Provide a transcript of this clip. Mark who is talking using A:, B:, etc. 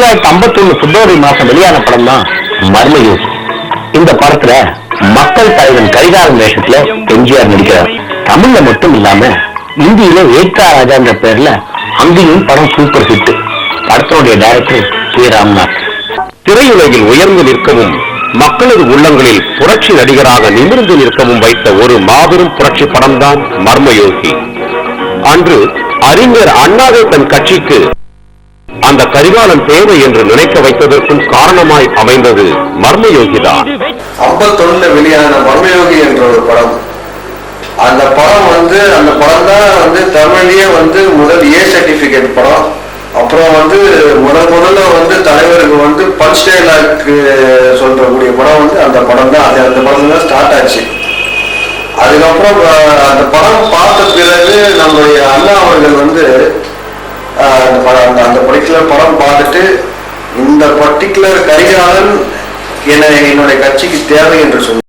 A: தொள்ளாயிரத்தி ஐம்பத்தி ஒண்ணு பிப்ரவரி மாசம் வெளியான படம் தான் மர்மயூர் இந்த படத்துல மக்கள் தலைவன் கரிகாலன் வேஷத்துல எம்ஜிஆர் நடிக்கிறார். தமிழ்ல மட்டும் இல்லாம இந்தியில ஏக்தா ராஜான்ற பேர்ல அங்கேயும் படம் சூப்பர் ஹிட் படத்தினுடைய டைரக்டர் கே. ராம்நாத்.
B: திரையுலகில் உயர்ந்து நிற்கவும் மக்களது உள்ளங்களில் புரட்சி நடிகராக நிமிர்ந்து நிற்கவும் வைத்த ஒரு மாபெரும் புரட்சி படம்தான் மர்மயோகி அன்று அறிஞர் அண்ணாவை தன் கட்சிக்கு அந்த கரிகாலன் தேவை என்று நினைக்க வைத்ததற்கும் காரணமாய் அமைந்தது மர்மயோகிதான்.
C: ஐம்பத்தொன்னுல வெளியான மர்மயோகி என்ற ஒரு படம். அந்த படம் வந்து அந்த படம் தான் வந்து தமிழ்லயே வந்து முதல் ஏ சர்டிபிகேட் படம். அப்புறம் வந்து முதல் முதல்ல வந்து தலைவருக்கு வந்து பஞ்ச் சொல்றக்கூடிய படம் வந்து அந்த படம் தான். அது அந்த படம் தான் ஸ்டார்ட் ஆச்சு. அதுக்கப்புறம் அந்த படம் பார்த்த பிறகு நம்முடைய அண்ணா அவர்கள் வந்து அந்த படம் அந்த- அந்த படம் பர்டிகுலர் கரிகாலன் என என்னுடைய கட்சிக்கு தேவை என்று சொன்னார்